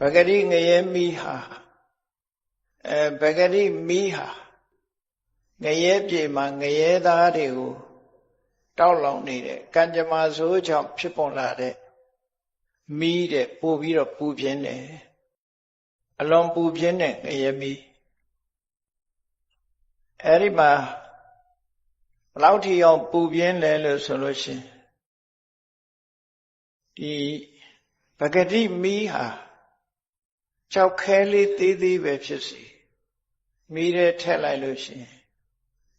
ပဂတိငရဲမိဟာအဲပဂတိမိဟာငရဲပြေမှာငရဲသားတွေကိုတောက်လောင်နေတဲ့ကံကြမ္မာဆိုးကြောင့်ဖြစ်ပေါ်လာတဲ့မိတဲ့ပို့ပြီးတော့ပူပြင်းတယ်အလွန်ပူပြင်းတဲ့ငရဲမိအဲ့ဒီမှာဘလောက်ထိအောင်ပူပြင်းလဲလို့ဆိုလို့ရှိရင်ဒီပဂတိမိဟာ ကြောက်ခဲလေးသေးသေးပဲဖြစ်စီမိတဲ့ထက်လိုက်လို့ရှိရင်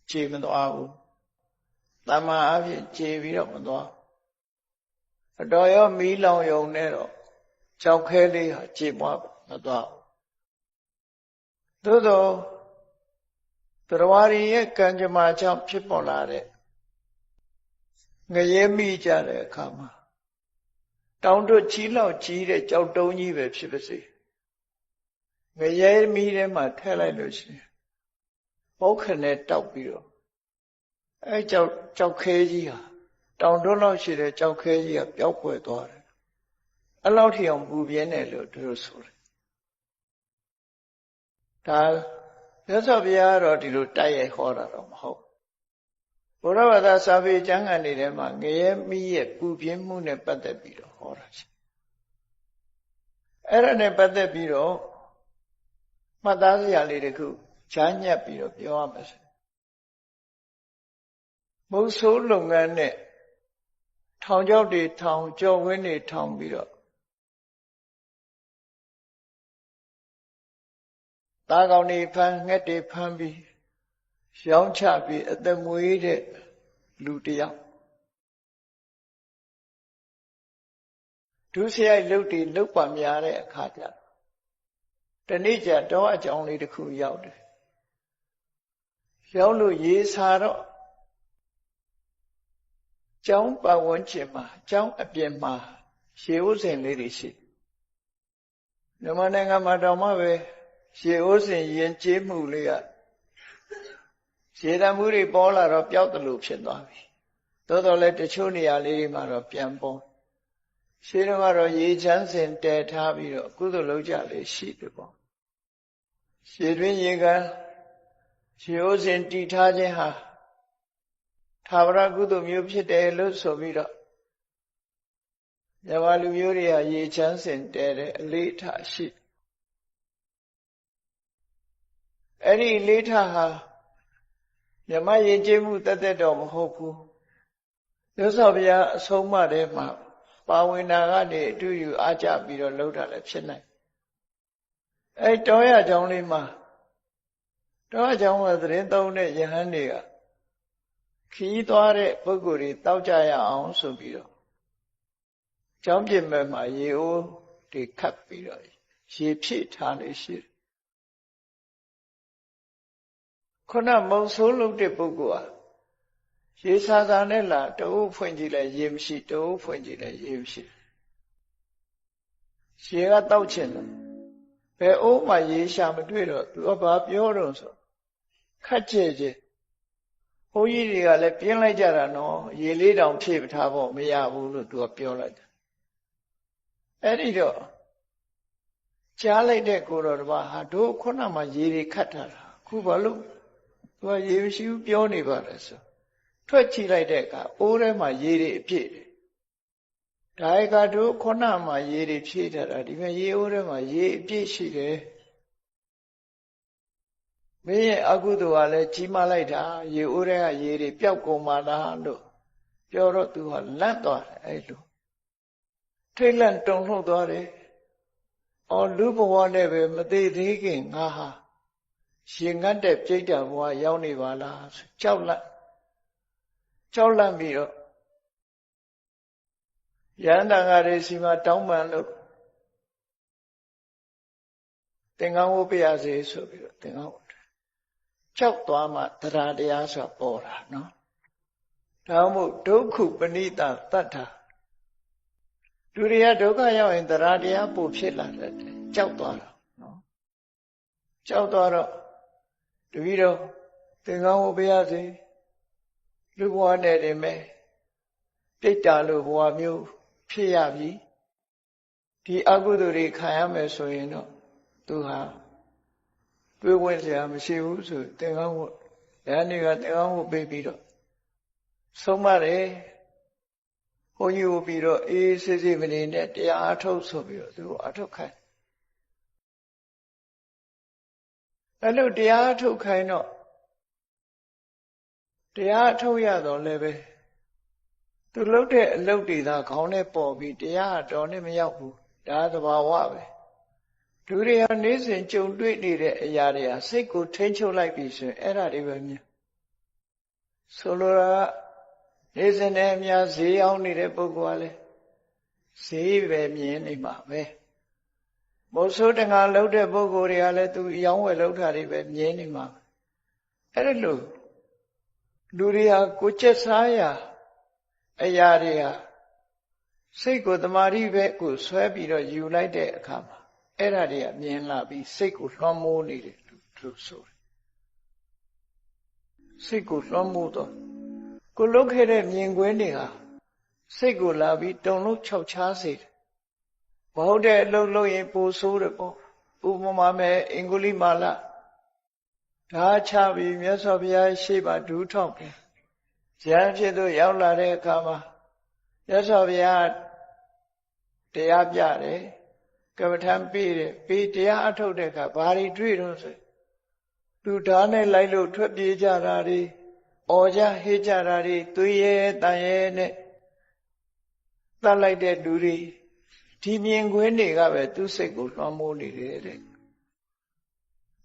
ခြေမသွားဘူးတမန်အဖြစ်ခြေပြီးတော့မသွားအတော်ရောမီးလောင်ယုံနဲ့တော့ကြောက်ခဲလေးဟာခြေပွားမသွားဘူးသို့သောတရားရီရဲ့ကံကြမ္မာကြောင့်ဖြစ်ပေါ်လာတဲ့ငရဲမိကြတဲ့အခါမှာတောင်တို့ကြီးလောက်ကြီးတဲ့ကြောက်တုံးကြီးပဲဖြစ်ပါစေ ငရဲမိထဲမှာထည့်လိုက်လို့ရှိရင်ပုတ်ခနဲ့တောက်ပြီးတော့အဲကြောက်ကြောက်ခဲကြီးဟာတောင်တွန်းလောက်ရှိတဲ့ကြောက်ခဲကြီးကပျောက်ကွယ်သွားတယ်အဲ့လောက်ထိအောင်ပူပြင်းတယ်လို့သူတို့ဆိုတယ်ဒါမြတ်စွာဘုရားကတော့ဒီလိုတိုက်ရိုက်ဟောတာတော့မဟုတ်ဘုရားဘာသာစာပေကျမ်းဂန်တွေထဲမှာငရဲမိရဲ့ပူပြင်းမှုနဲ့ပတ်သက်ပြီးတော့ဟောတာရှိအဲ့ဒါနဲ့ပတ်သက်ပြီးတော့ မှတ်သားစရာလေးတခုချမ်းညက်ပြီးတော့ပြောရမှာဆိုမုတ်ဆိုးလုပ်ငန်းနဲ့ထောင်ချောက်တွေထောင်ကြော်ဝင်းတွေထောင်ပြီးတော့သားကောင်တွေဖမ်းငှက်တွေဖမ်းပြီးရောင်းချပြီးအသက်မွေးတဲ့လူတယောက်ဒုစရိုက်လုတ်တွေလုတ်ပါများတဲ့အခါကျတ နေ့ကျတော့အကြောင်းလေးတစ်ခုရောက်တယ်ရောက်လို့ရေးစားတော့ကျောင်းပတ်ဝန်းကျင်မှာကျောင်းအပြင်မှာရေဥစဉ်လေးတွေရှိမြန်မာနိုင်ငံမှာတော့မှပဲရေဥစဉ်ရင်ကျေးမှုလေးကရေတမှုတွေပေါ်လာတော့ပျောက်တယ်လို့ဖြစ်သွားပြီသို့တော်လည်းတချို့နေရာလေးတွေမှာတော့ပြန်ပေါ်ရှင်းတော့ကတော့ရေချမ်းစင်တည်ထားပြီးတော့ကုသိုလ်လုပ်ကြလေရှိတယ်ပေါ့ ရှည်တွင်ရေကန်ရေဥစဉ်တည်ထားခြင်းဟာသာဝရကုသိုလ်မျိုးဖြစ်တယ်လို့ဆိုပြီးတော့မြမလူမျိုးတွေဟာရေချမ်းစင်တဲတဲ့အလေးထားရှိအဲ့ဒီလေးထားဟာမြမယဉ်ကျေးမှုတသက်တော့မဟုတ်ဘူးမြတ်စွာဘုရားအဆုံးအမထဲမှာပါဝင်တာကနေအတူယူအားကြပြီးတော့လှုပ်တာလည်းဖြစ်နိုင် အဲတောရကြောင်းလေးမှာတောရကြောင်းမှာသတင်းသုံးတဲ့ယဟန်တွေကခီးသွားတဲ့ပုဂ္ဂိုလ်တွေတောက်ကြရအောင်ဆိုပြီးတော့ကျောင်းပြင်မဲ့မှာရေအိုးတွေခတ်ပြီးတော့ရေဖြည့်ထားနေရှိတယ်ခုနမုံဆိုးလုပ်တဲ့ပုဂ္ဂိုလ်ဟာရေစာစာနဲ့လာတအုပ်ဖွင့်ကြည့်လိုက်ရေမရှိတအုပ်ဖွင့်ကြည့်လိုက်ရေမရှိရေကတောက်ချင်တယ် ဘယ်အိုးမှရေရှာမတွေ့တော့သူကဘာပြောတော့ဆိုခက်ကြဲကြဲဘုန်းကြီးတွေကလည်းပြင်းလိုက်ကြတာနော်ရေလေးတောင်ဖြည့်ထားဖို့မရဘူးလို့သူကပြောလိုက်တယ်အဲ့ဒီတော့ကြားလိုက်တဲ့ကိုတော်တပါဟာတို့ခုနမှရေတွေခတ်ထားတာခုဘာလို့သူကရေမရှိဘူးပြောနေပါလဲဆိုထွက်ကြည့်လိုက်တဲ့အခါအိုးထဲမှာရေတွေအပြည့်တယ် ဒါကတို့ခုနမှရေတွေဖြည့်ထားတာဒီမှာရေအိုးထဲမှာရေအပြည့်ရှိတယ်မင်းရဲ့အကုသိုလ်ကလည်းကြီးမားလိုက်တာရေအိုးထဲကရေတွေပျောက်ကုန်ပါလားလို့ပြောတော့သူကလန့်သွားတယ်အဲ့လိုထိတ်လန့်တုန်လှုပ်သွားတယ်အော်လူဘဝနဲ့ပဲမသေးသေးခင်ငါဟာရှင်ငတ်တဲ့ပြိတ္တာဘဝရောက်နေပါလားကြောက်လန့်ကြောက်လန့်ပြီးတော့ ရဟန္တာငါတွေစီမှာတောင်းပန်လို့သင်္ကန်းဝတ်ပြရစေဆိုပြီးတော့သင်္ကန်းဝတ်ကြောက်သွားမှတရားတရားဆိုပေါ်တာနော်ဒါမှမဟုတ်ဒုက္ခပဏိတတတ္ထာလူတွေကဒုက္ခရောက်ရင်တရားတရားပို့ဖြစ်လာတယ်ကြောက်သွားတော့နော်ကြောက်သွားတော့တပည့်တော်သင်္ကန်းဝတ်ပြရစေလူဘဝနဲ့တင်မဲ့ပြိတ္တာလို့ဘဝမျိုး ဖြစ်ရပြီဒီအကုသိုလ်တွေခံရမယ်ဆိုရင်တော့သူဟာတွေးဝင်စရာမရှိဘူးဆိုသင်္ကန်းဝတ်လည်းနေကသင်္ကန်းဝတ်ပေးပြီးတော့ဆုံးမတယ်ဘုန်းကြီးကိုပြီးတော့အေးစစ်စစ်မနေနဲ့တရားအထုတ်ဆိုပြီးတော့သူအထုတ်ခိုင်းအဲ့လိုတရားအထုတ်ခိုင်းတော့တရားအထုတ်ရတော့လည်းပဲ သူလှုပ်တဲ့အလုပ်တွေသာခေါင်းနဲ့ပေါ်ပြီးတရားတော်နဲ့မရောက်ဘူးဒါသဘာဝပဲလူတွေဟာနေ့စဉ်ကြုံတွေ့နေတဲ့အရာတွေဟာစိတ်ကိုထိန်းချုပ်လိုက်ပြီဆိုရင်အဲ့ဒါတွေပဲမြင်ဆိုလိုတာနေ့စဉ်နဲ့အများဈေးအောင်နေတဲ့ပုဂ္ဂိုလ်ကလည်းဈေးပဲမြင်နေမှာပဲမိုးဆိုးတငါလှုပ်တဲ့ပုဂ္ဂိုလ်တွေကလည်းသူရောင်းဝယ်လှုပ်တာတွေပဲမြင်နေမှာအဲ့ဒါလို့လူတွေဟာကိုချက်စားရာ အရာတွေဟာစိတ်ကိုတမာရီပဲကိုဆွဲပြီးတော့ယူလိုက်တဲ့အခါမှာအဲ့ဒါတွေကမြင်လာပြီးစိတ်ကိုလွှမ်းမိုးနေတယ်လို့ဆိုတယ်စိတ်ကိုလွှမ်းမိုးတော့ကိုလုတ်ခဲ့တဲ့မြင်ကွင်းတွေဟာစိတ်ကိုလာပြီးတုံလို့ခြောက်ချားစေတယ်မဟုတ်တဲ့အလုပ်လုပ်ရင်ပိုဆိုးတယ်ပေါ့ဥပမာမဲ့အင်္ဂုလိမာလဓာချပြီးမြတ်စွာဘုရားရှေ့မှာဒူးထောက်တယ် ဇာဖြစ်သူရောက်လာတဲ့အခါမှာမြတ်စွာဘုရားတရားပြတယ်ကမ္မထံပေးတယ်ပေးတရားအထုတ်တဲ့အခါဘာတွေတွေ့တော့ဆိုလူဓာနဲ့လိုက်လို့ထွက်ပြေးကြတာတွေအော်ကြဟေးကြတာတွေသွေးရဲတန်ရဲနဲ့တတ်လိုက်တဲ့လူတွေဒီမြင်ကွင်းတွေကပဲသူ့စိတ်ကိုလွှမ်းမိုးနေတယ်တဲ့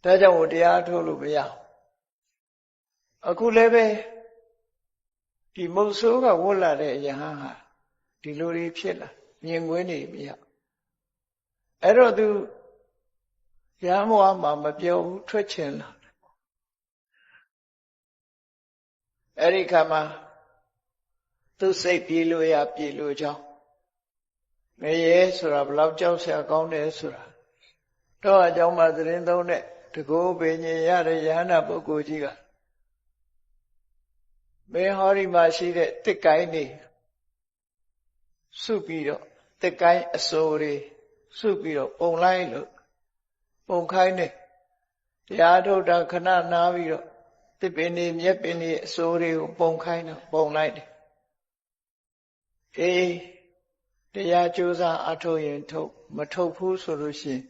ဒါကြောင့်တရားထုတ်လို့မရအခုလည်းပဲ ဒီမုတ်ဆိုးကဝတ်လာတဲ့ယဟန်ဟာဒီလိုတွေဖြစ်လာမြင်ကွင်းနေမရအဲ့တော့သူရဟန်းဘဝမှာမပြောဘူးထွက်ချင်လာအဲ့ဒီခါမှာသူစိတ်ပြေလို့ရပြေလို့ကြောင်းငရဲဆိုတာဘလောက်ကြောက်စရာကောင်းတယ်ဆိုတာတော့အကြောင်းမှသတင်းသုံးတဲ့တကောပင်ញရတဲ့ယဟန္တာပုဂ္ဂိုလ်ကြီးက မေဟောဒီမှာရှိတဲ့တစ်ကိုင်းနေစုပြီးတော့တစ်ကိုင်းအစိုးတွေစုပြီးတော့ပုံလိုက်လို့ပုံခိုင်းနေတရားထုတ်တာခဏနားပြီးတော့တစ်ပင်နေမြက်ပင်နေအစိုးတွေကိုပုံခိုင်းတော့ပုံလိုက်တယ်အေးတရားကြိုးစားအထုတ်ရင်ထုတ်မထုတ်ဘူးဆိုလို့ရှိရင်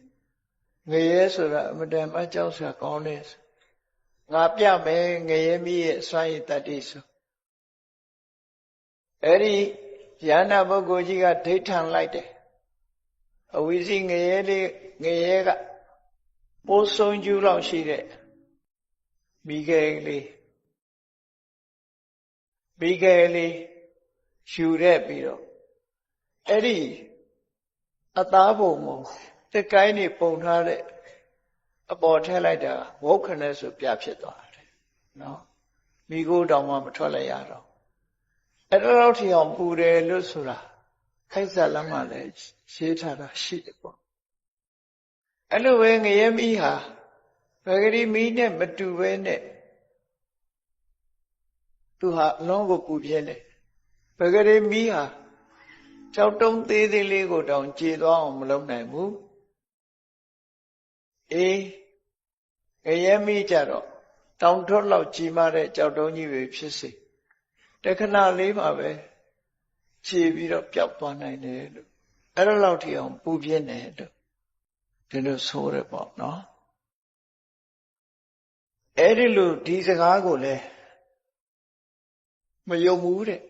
ငရဲဆိုတာအမတန်မှကြောက်စရာကောင်းတယ်ငါပြမယ်ငရဲမိရဲ့အစွမ်းရည်တတ္တိဆို အဲ့ဒီယန္နာပုဂ္ဂိုလ်ကြီးကဒိဋ္ဌံလိုက်တယ်အဝိဇိငရဲလေးငရဲကပိုးဆုံးကျူးလောက်ရှိတဲ့မိခဲလေးမိခဲလေးယူရက်ပြီးတော့အဲ့ဒီအသားပုံကိုတကိုင်းနေပုံထားတဲ့အပေါ်ထည့်လိုက်တာဝုတ်ခနဲ့ဆိုပြဖြစ်သွားတယ်နော်မိကိုတောင်မှမထွက်လိုက်ရတော့ အဲ့တော့ထီအောင်ပူတယ်လို့ဆိုတာခိုက်စားလမ်းမှာလည်းရေးထားတာရှိတယ်ပေါ့အဲ့လိုပဲငရဲမိဟာဗဂရီမိနဲ့မတူပဲနဲ့သူဟာအလုံးကိုပူပြင်းတယ်ပဂရေမီးဟာကြောက်တုံးသေးသေးလေးကိုတောင်ကြေသွားအောင်မလုပ်နိုင်ဘူးအေးငရဲမီးကြတော့တောင်ထွတ်လောက်ကြီးမားတဲ့ကြောက်တုံးကြီးပဲဖြစ်စေ တခဏလေးပါပဲခြေပြီးတော့ပျောက်သွားနိုင်တယ်လို့အဲ့ဒါလောက်ထိအောင်ပူပြင်းတယ်လို့ဒီလိုဆိုရပေါ့နော်အဲ့ဒီလိုဒီစကားကိုလည်းမယုံဘူးတဲ့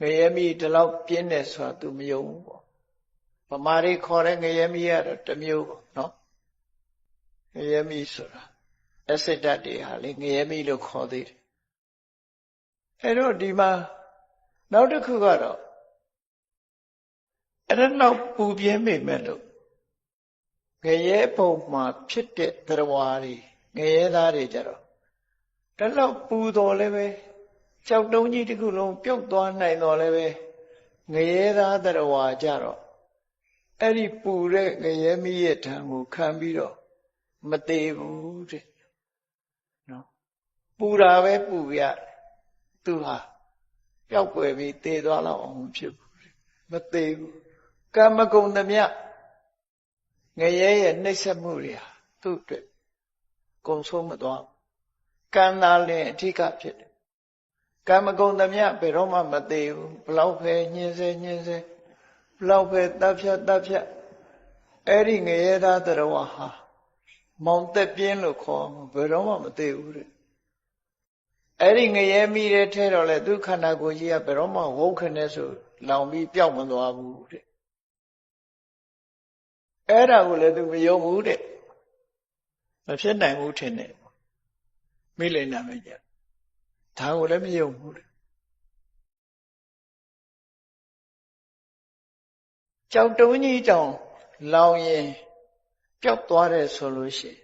ငရဲမီဒီလောက်ပြင်းတယ်ဆိုတာ तू မယုံဘူးပေါ့ဗမာတွေခေါ်တဲ့ငရဲမီကတော့တစ်မျိုးပေါ့နော်ငရဲမီဆိုတာအစစ်တတ်တွေဟာလေငရဲမီလို့ခေါ်သေးတယ် အဲ့တော့ဒီမှာနောက်တစ်ခုကတော့အဲ့ဒါနောက်ပူပြင်းမိမဲ့လို့ငရဲပုံမှာဖြစ်တဲ့တရားတွေငရဲသားတွေကြတော့တလောက်ပူတော်လည်းပဲကြောက်တုံးကြီးတစ်ခုလုံးပြုတ်သွားနိုင်တော်လည်းပဲငရဲသားတရားကြတော့အဲ့ဒီပူတဲ့ငရဲမီးရဲ့ဓာတ်ကိုခံပြီးတော့မသေးဘူးတဲ့နော်ပူတာပဲပူရ သူဟာပျောက်ွယ်ပြီးသေသွားလောက်အောင်ဖြစ်ဘူးမသေးဘူးကံမကုံသမျှငရဲရဲ့နှိမ့်ဆက်မှုတွေဟာသူ့အတွက်ကုံဆုံးမသွားကံသာလင်အဓိကဖြစ်တယ်ကံမကုံသမျှဘယ်တော့မှမသေးဘူးဘလောက်ပဲညှင်းစေညှင်းစေဘလောက်ပဲတပ်ဖြတ်တပ်ဖြတ်အဲ့ဒီငရဲသားတော်ဟာမောင်သက်ပြင်းလို့ခေါ်ဘယ်တော့မှမသေးဘူးတဲ့ အဲ့ဒီငရဲမိတဲ့ထဲတော့လေသူခန္ဓာကိုယ်ကြီးကဘယ်တော့မှဝုတ်ခနဲ့ဆိုလောင်ပြီးပျောက်မသွားဘူးတဲ့အဲ့ဒါကိုလည်းသူမယုံဘူးတဲ့မဖြစ်နိုင်ဘူးထင်တယ်မိလိန်နာမကြဒါကိုလည်းမယုံဘူးတဲ့ကြောက်တုံးကြီးကြောင့်လောင်ရင်ပျောက်သွားတယ်ဆိုလို့ရှိရင်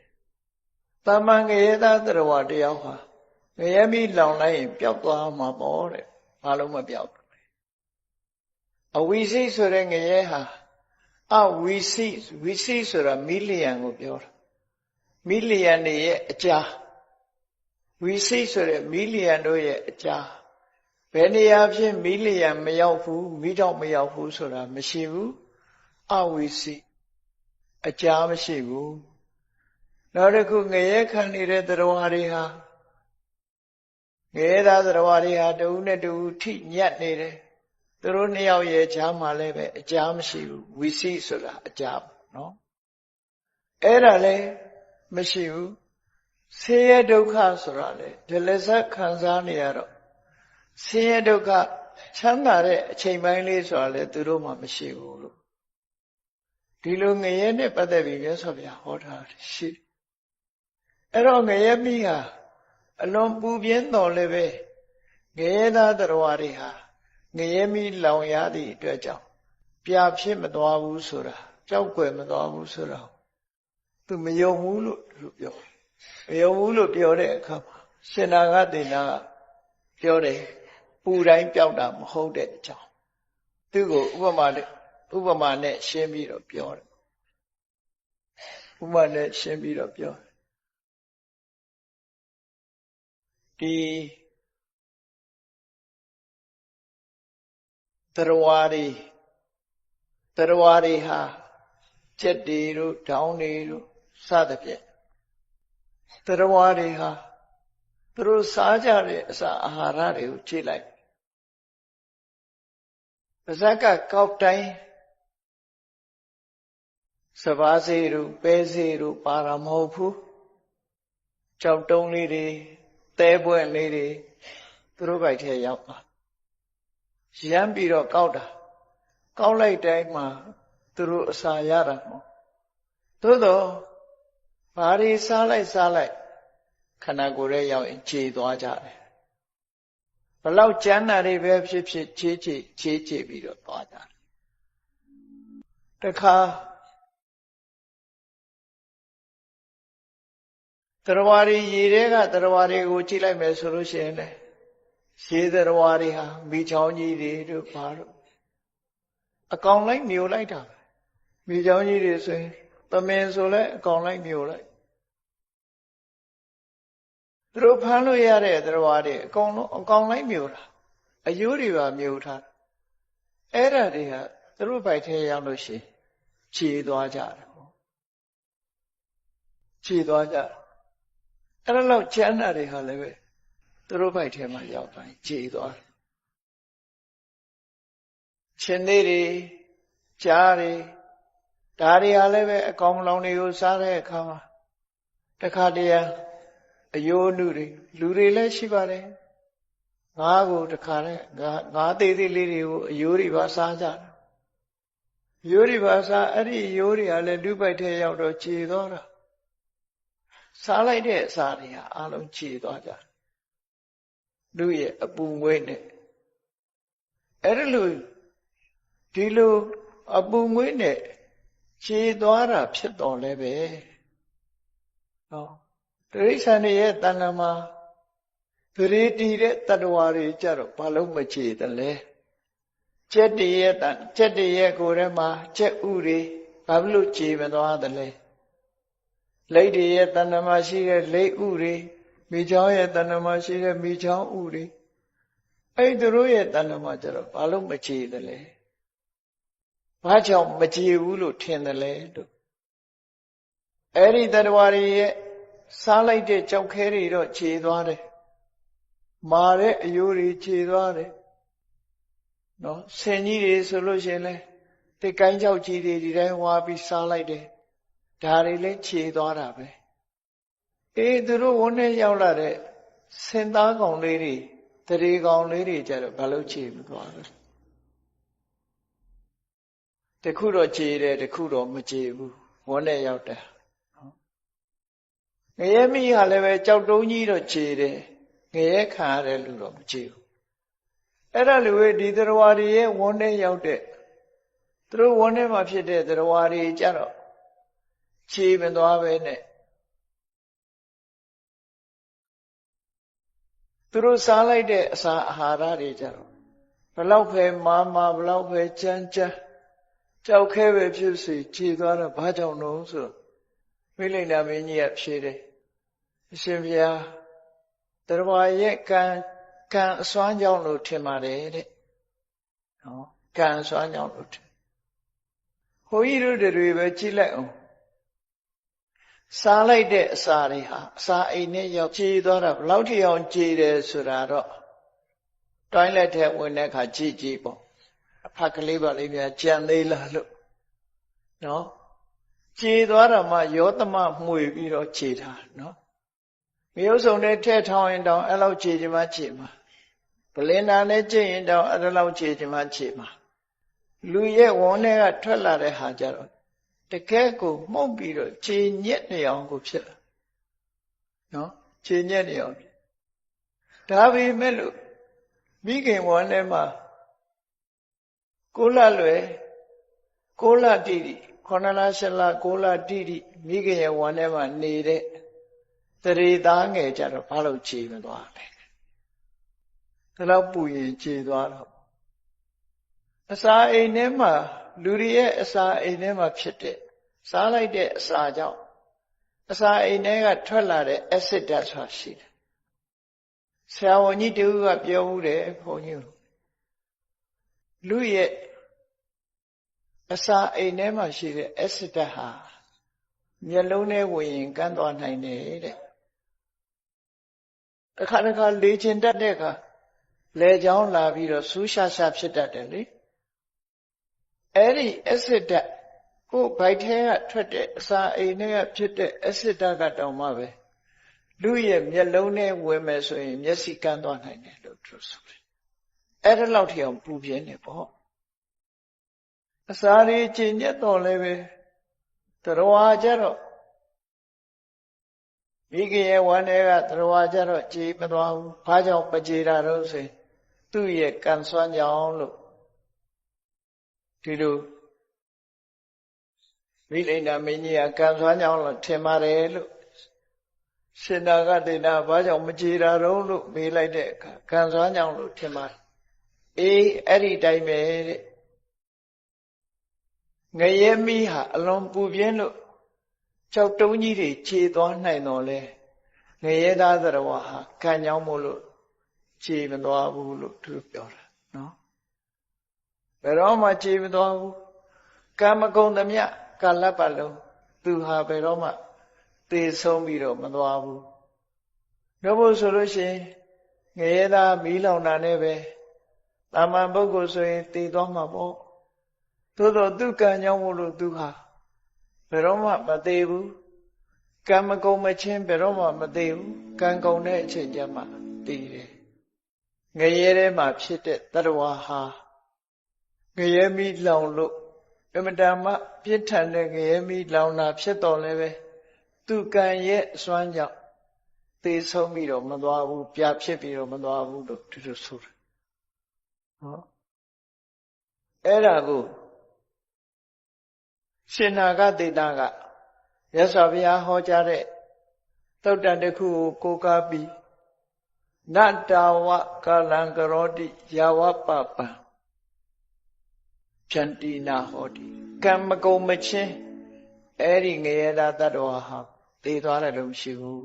တာမန်ငရေသားတရားတယောက်ဟာ ငရဲမိလောင်လိုက်ရင်ပျောက်သွားမှာပေါ့တဲ့ဘာလို့မပျောက်အဝိစိတ်ဆိုတဲ့ငရဲဟာအဝိစိဝိစိဆိုတာမီလီယံကိုပြောတာမီလီယံတွေရဲ့အကြာဝိစိဆိုတဲ့မီလီယံတို့ရဲ့အကြာဘယ်နေရာဖြစ်မီလီယံမရောက်ဘူးမိတော့မရောက်ဘူးဆိုတာမရှိဘူးအဝိစိအကြာမရှိဘူးနောက်တစ်ခုငရဲခံနေတဲ့တရားတွေဟာ ငရဲသားတရားတွေဟာတဦးနဲ့တဦးထိညက်နေတယ်သူတို့နှစ်ယောက်ရဲ့ကြားမှာလည်းပဲအကြာမရှိဘူးဝီစီဆိုတာအကြာပေါ့နော်အဲ့ဒါလည်းမရှိဘူးဆင်းရဲဒုက္ခဆိုတာလေဒလဇတ်ခံစားနေရတော့ဆင်းရဲဒုက္ခချမ်းသာတဲ့အချိန်ပိုင်းလေးဆိုတာလေသူတို့မှမရှိဘူးလို့ဒီလိုငရဲနဲ့ပတ်သက်ပြီးမြတ်စွာဘုရားဟောထားတယ်ရှိအဲ့တော့ငရဲမိဟာ အလွန်ပူပြင်းတော်လည်းပဲငရဲသားတော်တွေဟာငရဲမိလောင်ရသည့်အတွက်ကြောင့်ပြာဖြစ်မသွားဘူးဆိုတာကြောက်ွယ်မသွားဘူးဆိုတာသူမယုံဘူးလို့သူပြောမယုံဘူးလို့ပြောတဲ့အခါမှာရှင်နာဂတေနာကပြောတယ်ပူတိုင်းပြောက်တာမဟုတ်တဲ့အကြောင်းသူ့ကိုဥပမာနဲ့ဥပမာနဲ့ရှင်းပြီးတော့ပြောတယ်ဥပမာနဲ့ရှင်းပြီးတော့ပြော ဒီတရားဝါတွေတရားဝါတွေဟာကျက်တွေတို့ဒေါင်းတွေတို့စသဖြင့်တရားဝါတွေဟာသူတို့စားကြတဲ့အစာအာဟာရတွေကိုကြည့်လိုက်ပါဇက်ကကောက်တိုင်းစပါးစေတို့ပဲစေတို့ပါတာမဟုတ်ဘူးကြောက်တုံးလေးတွေ တဲပွင့်လေးတွေသူတို့ဘိုက်ထဲရောက်သွားရမ်းပြီးတော့ကောက်တာကောက်လိုက်တိုင်းမှာသူတို့အစာရတာမဟုတ်သို့တော့ဘာတွေစားလိုက်စားလိုက်ခန္ဓာကိုယ်ရဲ့ရောက်ရင်ခြေသွားကြတယ်ဘလောက်ကျမ်းနာတွေပဲဖြစ်ဖြစ်ခြေခြေခြေခြေပြီးတော့သွားကြတယ်တခါ တရားရီရေထဲကတရားတွေကိုကြည့်လိုက်မယ်ဆိုလို့ရှိရင်လေရှေးတရားတွေဟာမိချောင်းကြီးတွေတို့ဘာတို့အကောင်လိုက်မျိုးလိုက်တာမိချောင်းကြီးတွေဆိုရင်သမင်ဆိုလဲအကောင်လိုက်မျိုးလိုက်သူတို့ဖမ်းလို့ရတဲ့တရားတွေအကောင်လုံးအကောင်လိုက်မျိုးတာအယိုးတွေပါမျိုးထားအဲ့ဒါတွေဟာသူတို့ဘိုက်ထဲရောက်လို့ရှိရင်ခြေသွားကြတယ်ပေါ့ခြေသွားကြ အဲ့ဒါလောက်ကျမ်းစာတွေဟာလည်းပဲသူတို့ဘိုက်ထဲမှာရောက်တိုင်းခြေသွားတယ်ရှင်သေးတွေကြားတွေဒါတွေဟာလည်းပဲအကောင်လောင်တွေကိုစားတဲ့အခါမှာတခါတည်းအယိုးနုတွေလူတွေလည်းရှိပါတယ်ငါးကိုတခါနဲ့ငါငါးသေးသေးလေးတွေကိုအယိုးတွေပါစားကြတယ်ရိုးတွေပါစားအဲ့ဒီရိုးတွေကလည်းလူပိုက်ထဲရောက်တော့ခြေသွားတာ စားလိုက်တဲ့အစာတွေဟာအလုံးခြေသွားကြလူရဲ့အပူငွေ့နဲ့အဲ့ဒီလိုဒီလိုအပူငွေ့နဲ့ခြေသွားတာဖြစ်တော်လဲပဲဟောတိရစ္ဆာန်ရဲ့တဏ္ဍာမှာသတိတည်တဲ့တ attva တွေကြတော့ဘာလို့မခြေတယ်လဲကျက်တရဲ့ကျက်တရဲ့ကိုယ်ထဲမှာကျက်ဥတွေဘာလို့ခြေမသွားတယ်လဲ လိတ်တရဲ့တဏ္ဍာမှာရှိတဲ့လိတ်ဥတွေမိချောင်းရဲ့တဏ္ဍာမှာရှိတဲ့မိချောင်းဥတွေအဲ့သူတို့ရဲ့တဏ္ဍာမှာကြတော့ဘာလို့မခြေတယ်လဲဘာကြောင့်မကြည်ဘူးလို့ထင်တယ်လဲလို့အဲ့ဒီတရားတွေရဲ့စားလိုက်တဲ့ကြောက်ခဲတွေတော့ခြေသွားတယ်မာတဲ့အယိုးတွေခြေသွားတယ်နော်ဆင်ကြီးတွေဆိုလို့ရှိရင်လဲတိတ်ကိုင်းကြောက်ကြီးတွေဒီတိုင်းဝါပြီးစားလိုက်တယ် ဒါတွေလည်းခြေသွားတာပဲအေးသူတို့ဝန်းထဲရောက်လာတဲ့စင်သားကောင်လေးတွေတရေကောင်လေးတွေကြတော့ဘာလို့ခြေမသွားလဲတခုတော့ခြေတယ်တခုတော့မခြေဘူးဝန်းထဲရောက်တာငရဲမိဟာလည်းပဲကြောက်တုံးကြီးတော့ခြေတယ်ငရဲခံရတယ်လို့တော့မခြေဘူးအဲ့ဒါလိုပဲဒီတရားတွေရဲ့ဝန်းထဲရောက်တဲ့သူတို့ဝန်းထဲမှာဖြစ်တဲ့တရားတွေကြတော့ ခြေမသွားပဲနဲ့သူတို့စားလိုက်တဲ့အစာအာဟာရတွေကြတော့ဘလောက်ပဲမာမာဘလောက်ပဲကြမ်းကြမ်းကြောက်ခဲပဲဖြစ်စေခြေသွားတော့ဘာကြောင့်လို့ဆိုတော့မိလိန်နာမင်းကြီးကဖြေတယ်အရှင်ဘုရားတရားရဲ့ကံကံအစွမ်းကြောင့်လို့ထင်ပါတယ်တဲ့နော်ကံအစွမ်းကြောင့်လို့ထင်ဘုန်းကြီးတို့တွေပဲကြည့်လိုက်အောင် စားလိုက်တဲ့အစာတွေဟာအစာအိမ်နဲ့ရောက်ကြည်သွားတာဘလောက်ထိအောင်ကြည်တယ်ဆိုတာတော့တိုင်းလက်ထဲဝင်တဲ့အခါကြည်ကြည်ပေါ့အဖက်ကလေးပါလေးများကြံသေးလားလို့နော်ကြည်သွားတာမှယောသမမှွေပြီးတော့ကြည်တာနော်မျိုးစုံနဲ့ထဲထောင်ရင်တောင်အဲ့လောက်ကြည်ချင်မှကြည်မှာဗလင်နာနဲ့ကြည်ရင်တောင်အဲ့လောက်ကြည်ချင်မှကြည်မှာလူရဲ့ဝန်းထဲကထွက်လာတဲ့ဟာကြတော့ တကယ်ကိုမှုတ်ပြီးတော့ခြေညက်နေအောင်ကိုဖြစ်လာနော်ခြေညက်နေအောင်ဒါပေမဲ့လို့မိခင်ဝမ်းထဲမှာကိုလလွယ်ကိုလတိတိခဏလားရှလကိုလတိတိမိခင်ရဲ့ဝမ်းထဲမှာနေတဲ့တရေသားငယ်ကြတော့ဘာလို့ခြေမသွားလဲဒါတော့ပူရင်ခြေသွားတော့အစာအိမ်ထဲမှာလူတွေရဲ့အစာအိမ်ထဲမှာဖြစ်တဲ့ စားလိုက်တဲ့အစာကြောင့်အစာအိမ်ထဲကထွက်လာတဲ့ acid ဓာတ်ဆိုတာရှိတယ်ဆရာဝန်ကြီးတူကပြောဦးတယ်ဘုန်းကြီးလူရဲ့အစာအိမ်ထဲမှာရှိတဲ့ acid ဓာတ်ဟာမျက်လုံးထဲဝင်ရင်ကန်းသွားနိုင်တယ်တဲ့တစ်ခါတစ်ခါလေချင်တတ်တဲ့အခါလေချောင်းလာပြီးတော့ဆူးရှာရှာဖြစ်တတ်တယ်လေအဲ့ဒီ acid ဓာတ် ကိုယ်ဗိုက်ထဲကထွက်တဲ့အစာအိမ်ထဲကဖြစ်တဲ့အက်ဆစ်ဓာတ်ကတောင်မှပဲလူရဲ့မျက်လုံးထဲဝင်မယ်ဆိုရင် မျက်စိကန်းသွားနိုင်တယ်လို့သူဆိုတယ်အဲ့ဒါလောက်ထီအောင်ပူပြင်းနေပေါ့အစာတွေကျင့်ညက်တော်လည်းပဲတရားကြတော့မိခင်ရဲ့ဝမ်းထဲကတရားကြတော့ကြည်မသွားဘူးဘာကြောင့်မကြည်တာတော့ဆိုရင်သူ့ရဲ့ကံစွမ်းကြောင့်လို့ဒီလို မိလိန်နာမင်းကြီးကကံစွမ်းကြောင့်လို့ထင်ပါတယ်လို့ရှင်နာကဒေနာဘာကြောင့်မကြည်တာတော့လို့မေးလိုက်တဲ့အခါကံစွမ်းကြောင့်လို့ထင်ပါတယ်အေးအဲ့ဒီတိုင်းပဲတဲ့ငရဲမိဟာအလွန်ပူပြင်းလို့ကြောက်တုံးကြီးတွေခြေသွားနိုင်တော့လဲငရဲသားသရဝဟာကံကြောင့်မို့လို့ခြေမသွားဘူးလို့သူပြောတာနော်ဘယ်တော့မှခြေမသွားဘူးကံမကုံသမျှ ကာလပတ်လုံးသူဟာဘယ်တော့မှသေဆုံးပြီးတော့မသွားဘူးတို့ဖို့ဆိုလို့ရှိရင်ငရဲသားမီးလောင်တာနဲ့ပဲတာမန်ပုဂ္ဂိုလ်ဆိုရင်တည်သွားမှာပေါ့သို့တော့သူကံကြောင့်မို့လို့သူဟာဘယ်တော့မှမသေးဘူးကံမကုံမချင်းဘယ်တော့မှမသေးဘူးကံကုံတဲ့အချိန်ကျမှတည်တယ်ငရဲထဲမှာဖြစ်တဲ့တတဝါဟာငရဲမီးလောင်လို့ အမတန်မှပြစ်ထန်တဲ့ငရဲမီးလောင်တာဖြစ်တော်လဲပဲသူကံရဲ့အစွမ်းကြောင့်သေဆုံးပြီးတော့မသွားဘူးပြဖြစ်ပြီးတော့မသွားဘူးလို့သူတို့ဆိုတယ်ဟောအဲ့ဒါကိုရှင်နာဂတေတာကရသော်ဘုရားဟောကြားတဲ့သုတ်တန်တစ်ခုကိုကိုးကားပြီးနတ္တဝကာလံကရောတိယာဝပပံ ဖြန္တိနာဟောတိကံမကုံမချင်းအဲ့ဒီငရေတာတ attva ဟာသိသွားတယ်လို့မရှိဘူး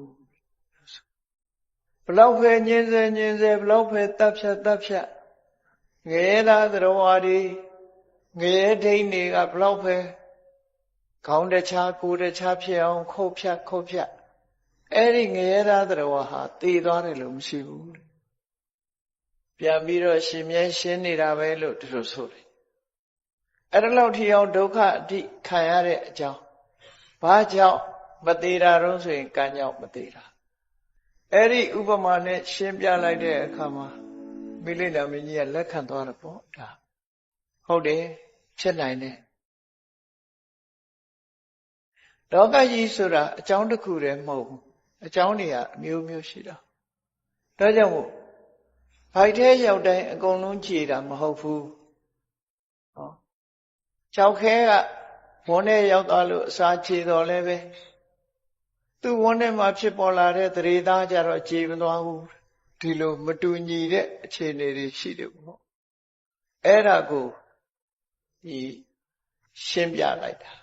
ဘလောက်ပဲညင်းစေညင်းစေဘလောက်ပဲတပ်ဖြတ်တပ်ဖြတ်ငရေတာသရဝါဒီငရဲဒိဋ္ဌိကဘလောက်ပဲခေါင်းတခြားကိုယ်တခြားဖြစ်အောင်ခုတ်ဖြတ်ခုတ်ဖြတ်အဲ့ဒီငရဲသားတော်ဟာတည်သွားတယ်လို့မရှိဘူးပြန်ပြီးတော့ရှင်မြဲရှင်းနေတာပဲလို့သူတို့ဆိုတယ် အဲ့ဒါလောက်ထီအောင်ဒုက္ခအတိခံရတဲ့အကြောင်းဘာကြောင့်မသေးတာတော့ဆိုရင်ကံကြောင့်မသေးတာအဲ့ဒီဥပမာနဲ့ရှင်းပြလိုက်တဲ့အခါမှာမိလိနာမင်းကြီးကလက်ခံသွားတယ်ပေါ့ဒါဟုတ်တယ်ဖြစ်နိုင်တယ်လောကကြီးဆိုတာအကြောင်းတစ်ခုတည်းမဟုတ်ဘူးအကြောင်းတွေကအမျိုးမျိုးရှိတာဒါကြောင့်မို့ဘိုက်ထဲရောက်တိုင်းအကုန်လုံးကြည်တာမဟုတ်ဘူးဟော ကြောက်ခဲကဝန်းထဲရောက်သွားလို့အစာခြေတော်လဲပဲသူ့ဝန်းထဲမှာဖြစ်ပေါ်လာတဲ့သရေသားကြတော့ခြေမသွားဘူးဒီလိုမတူညီတဲ့အခြေအနေတွေရှိတယ်ပေါ့အဲ့ဒါကိုဒီရှင်းပြလိုက်တာ